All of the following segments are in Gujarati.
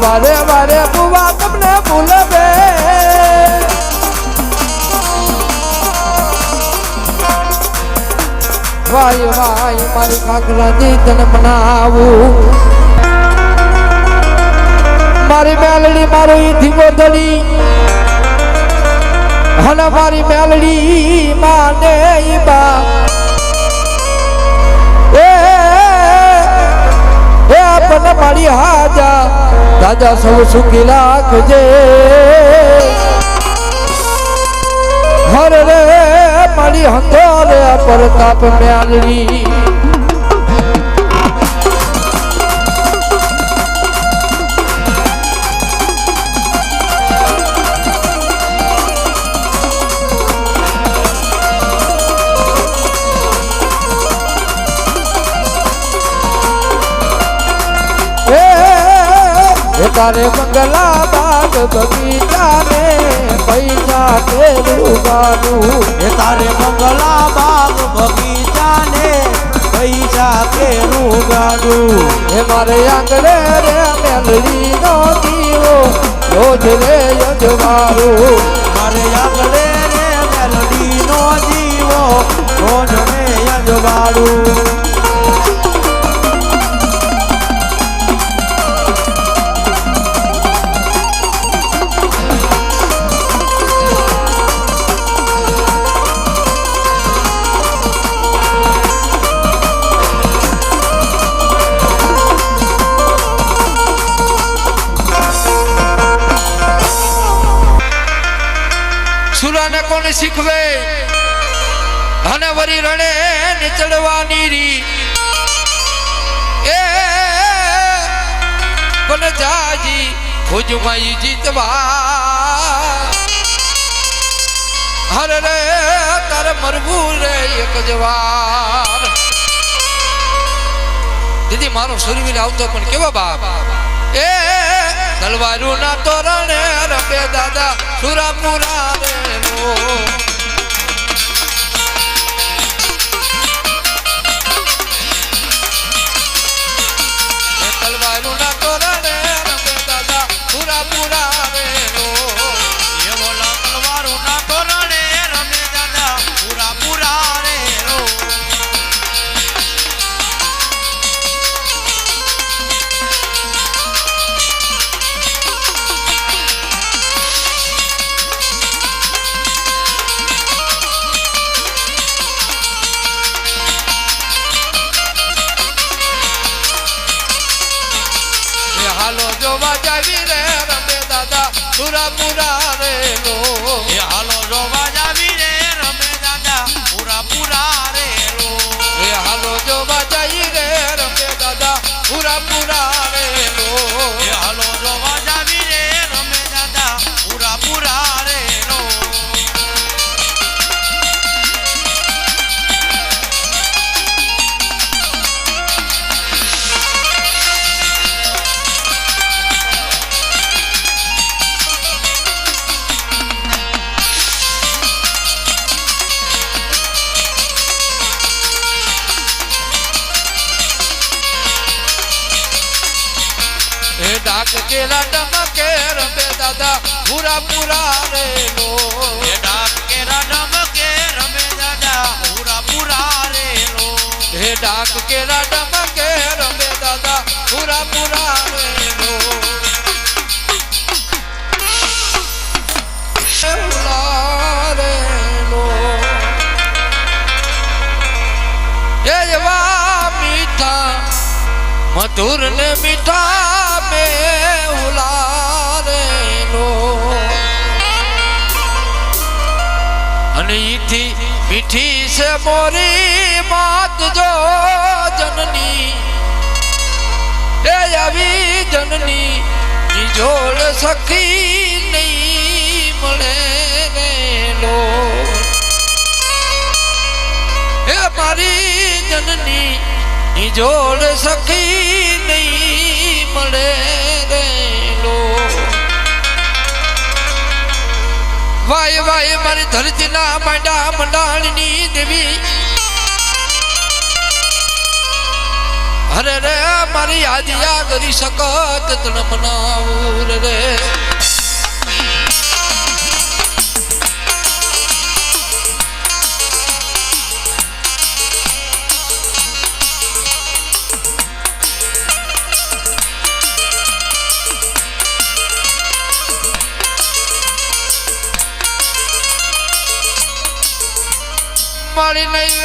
વારે વારે બુવા તમને ભૂલવે વાય વાય મારી કાકરાજી તને મનાવું મારી મેલડી મારો ઈથી ગોધડી હને મારી મેલડી માને ઈ બા એ એ આપને મારી હાજા દાદા સૌ સુખી રાખજે હર રે મારી હંધોરે પ્રતાપ મેલડી તારે મંગલા બાગ બગીચા રે પૈસા તેરું ગાનું એ તારે મંગલા બાગ બગીચાને પૈસા કેરું ગાડું એ મારે આંગણે રે મેલડી નો દીવો, રોજ રે યજવારું મારે આંગણે રે મેલડી નો જીવો રોજ રે યજવાડું સુરાને કોને શીખવે? અને વરી રણે ને ચડવાની રી એ પણ જાજી ભુજમાં જીતવા. હર રે, તાર મરવું રે એક જવાર દીદી, મારો સુરવીર આવતો પણ કેવો બાપ? એ તલવારું ના તોરણે રબે દાદા સુરાપુરા રે નો જોવા રે રબે દાદા સુરાપુરા રે નો એ હાલો જોવા જાવી રે રમે દાદા પૂરા પૂરા રે રો એ હાલો જોવા જઈ રે રમે દાદા પૂરા પૂરા રે લો એ હાલો જાવી કેરા ડમકે રમે દાદા પૂરા પૂરા રે લો. એ ડાક કેરા ડમકે રમે દાદા પૂરા પૂરા રે લો. એ ડાક કેરા ડમકે રમે દાદા પૂરા પૂરા રે લો. મધુર ને મીઠા અને ઈથી મીઠી છે મોરી માત જો જનની. એ આવી જનની જોડ સખી નહીં મળે રે લો એ મારી જનની જોડ સખી વાય વાય મારી ધરતીના માંડા મંડાણની દેવી. અરે રે, મારી આદિયા કરી શકત તન મનાવું રે.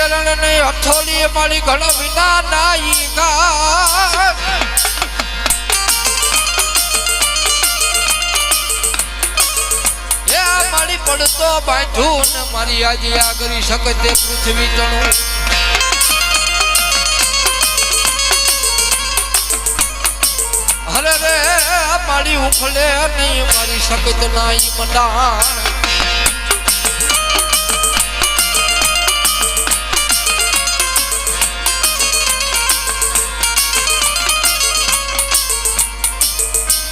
મારી નહીં વેલણ નહીં હથોડી મારી ઘણ વિના નાઈ ગા એ મારી પડતો બાંધું ને મારી આજે આ કરી શકે તે પૃથ્વી તણું અરે રે મારી ઉફલે નહીં મારી શકત નાઈ મંડાણ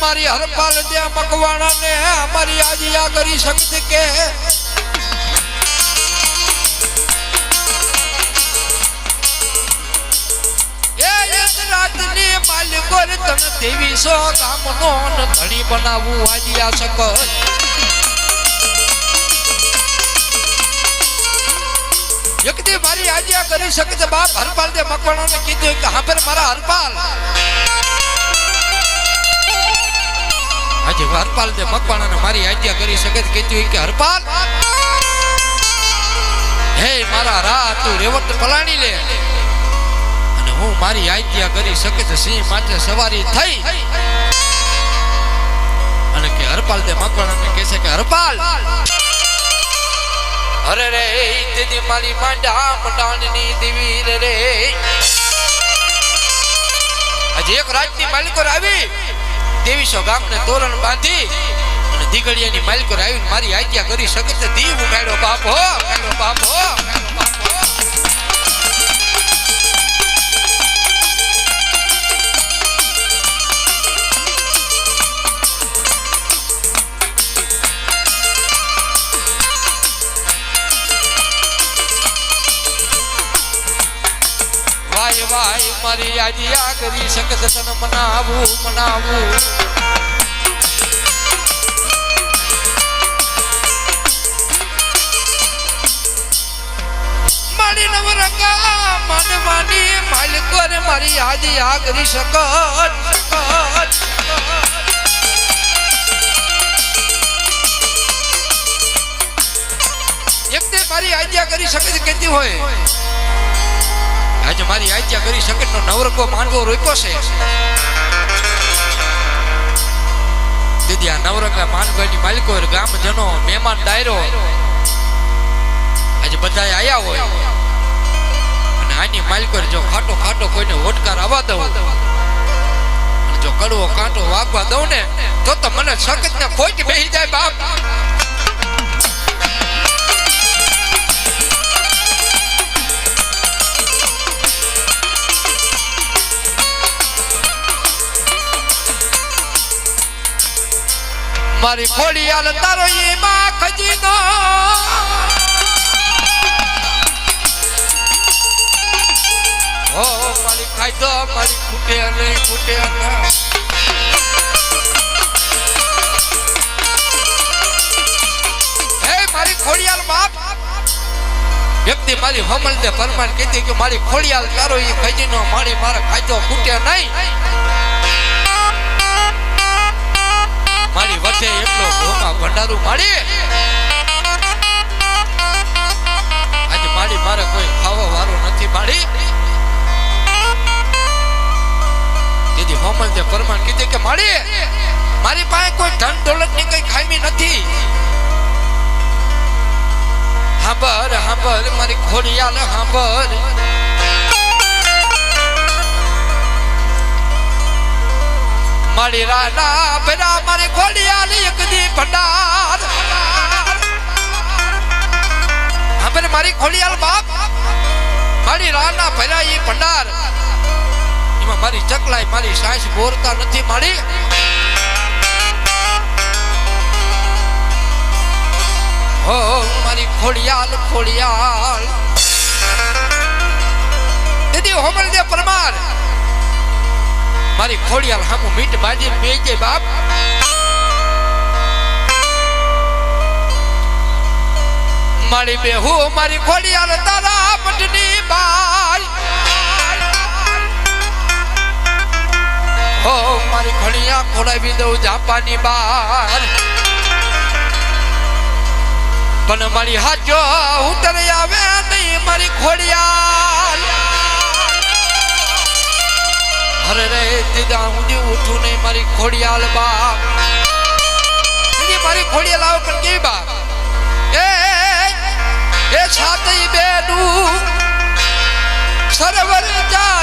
મારી હરપાલ દે મકવાણા ને મારી આજે આ કરી શકત કે. એ એક રાતની માલિકો રે તને ત્રેવીસો ગામનો ને ધણી બનાવવું આજે આ શકત એકદી મારી આજ્ઞા કરી શકે છે બાપ હરપાલ દે મકવાણાને કીધું કે, હા મારા હરપાલ. આજે હરપાલ દે મકવાણાને મારી આજ્ઞા કરી શકે છે. કીધું કે, હરપાલ, હે મારા રા તું રેવટ પલાણી લે. અને હું મારી આજ્ઞા કરી શકે છે. સિંહ માટે સવારી થઈ. અને કે હરપાલ તે મકવાણાને કહે છે કે, હરપાલ, અરે રે દીદી મારી માંડા મટાણની દેવી રે. આજે એક રાજની માલિકો આવી. ત્રેવીસો ગામને તોરણ બાંધી અને દીગડિયાની માલિકો આવીને મારી આજ્ઞા કરી શકે છે દીવ મેળો બાપ હો મેળો બાપ હો. વાય વાય મારી આજ્ઞા કરી શકે છે તને મનાવું મનાવું. મારી નવરંગા, મન માની માલિકો ને મારી આજ્ઞા કરી શકત શકત એક તે મારી આજ્ઞા કરી શકે છે કેતી હોય. આજે મારી આજ્ઞા કરી શકે તો નવરકો માંડવો રોક્યો છે. દીદી, આ નવરકા માનગઢની માલિકો ગામજનો, મહેમાન ડાયરો આજે બધા આયા હોય. અને આની માલિકો જો ખાટો ખાટો કોઈને હોટકાર આવવા દઉં જો કડવો કાંટો વાગવા દઉં ને, તો તો મને સખત ને ખોટ બેહી જાય બાપ. મારી ખોડિયાલ તારો એમાં ખજીનો. ઓ મારી ખાઈતો મારી ખૂટે નહીં ખૂટે અને. મારી ખોડિયાલ બાપ. વ્યક્તિ મારી હમલ દે પરમાન કીધી કે મારી ખોડિયાલ તારો એ ખજીનો, મારી મારા ખાઈ દો ખૂટે નહીં. મારી વચ્ચે એટલો ઘોમાં ભંડારું માડી આજે માડી મારે કોઈ ખાવા વાળું નથી માડી દીદી હોમલ જે પરમાન કીધે કે માડી મારી પાસે કોઈ ધન દોલતની કઈ ખામી નથી. હાંભર હાંભર, મારી ખોડિયાલ હાંભર. મારી રાના બેરા મારી ખોડિયાલી એક દી ભંડાર હવે મારી ખોડિયાલ બાપ મારી રાના ભર્યા ઈ ભંડાર એમાં મારી ચકલાઈ મારી સાસ બોરતા નથી મારી હો મારી ખોડિયાલ ખોડિયાલ દીદી હોમલ દે પરમાર મારી ખોડિયાલ હામુ મીટ બાજી બે જાય બાપ. મારી બેહુ, મારી ખોડિયાલ તારા પટની બાઈ હો, મારી ખોડિયા ખોડાવી દઉં જાપાની બાર. પણ મારી હાચો ઉતરી આવે નહીં, મારી ખોડિયાલ અરે રે દીદા હું ઉઠું નહીં મારી ખોડિયાલ બા મારી ખોડિયાલ આવ પણ કેવી બા એ એ છાતી બેનું સરવર જા